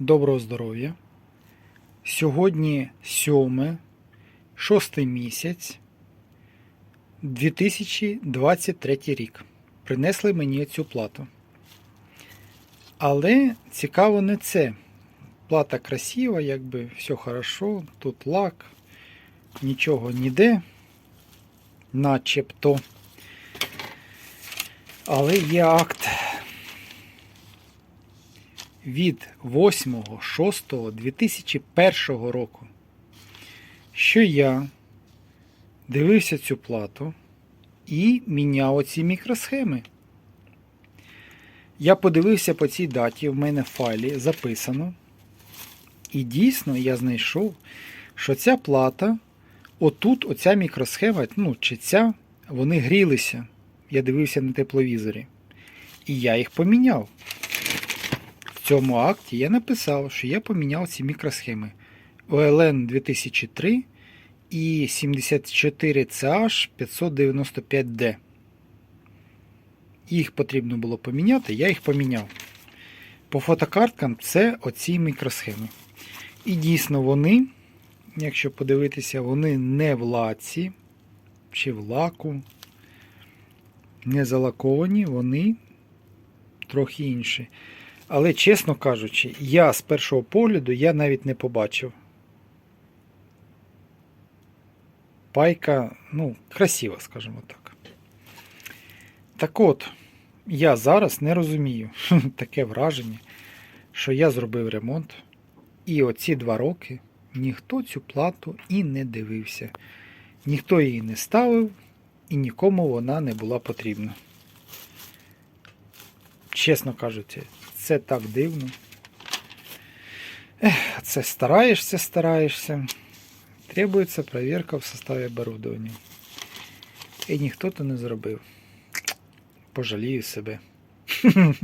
доброго здоров'я. Сьогодні 7, 6 місяць 2023 рік. Принесли мені цю плату. Але цікаво не це. Плата красива, якби все хорошо, тут лак, нічого ніде, начебто. Але є акт від 8.6.2001 року, що я дивився цю плату і міняв оці мікросхеми. Я подивився по цій даті, в мене в файлі записано. І дійсно я знайшов, що ця плата, отут, оця мікросхема, ну, чи ця, вони грілися. Я дивився на тепловізорі. І я їх поміняв. Цьому акті я написав, що я поміняв ці мікросхеми OLN 2003 і 74CH 595D. Їх потрібно було поміняти, я їх поміняв. По фотокарткам це оці мікросхеми. І дійсно вони, якщо подивитися, вони не в лаці чи в лаку, не залаковані, вони трохи інші. Але, чесно кажучи, я з першого погляду я навіть не побачив. Пайка, ну, красива, скажімо так. Так от, я зараз не розумію таке враження, що я зробив ремонт, і оці два роки ніхто цю плату і не дивився. Ніхто її не ставив, і нікому вона не була потрібна. Чесно кажучи, це так дивно. Ех, це стараєшся, стараєшся. Требується перевірка в составі оборудовання. І ніхто то не зробив. Пожалію себе.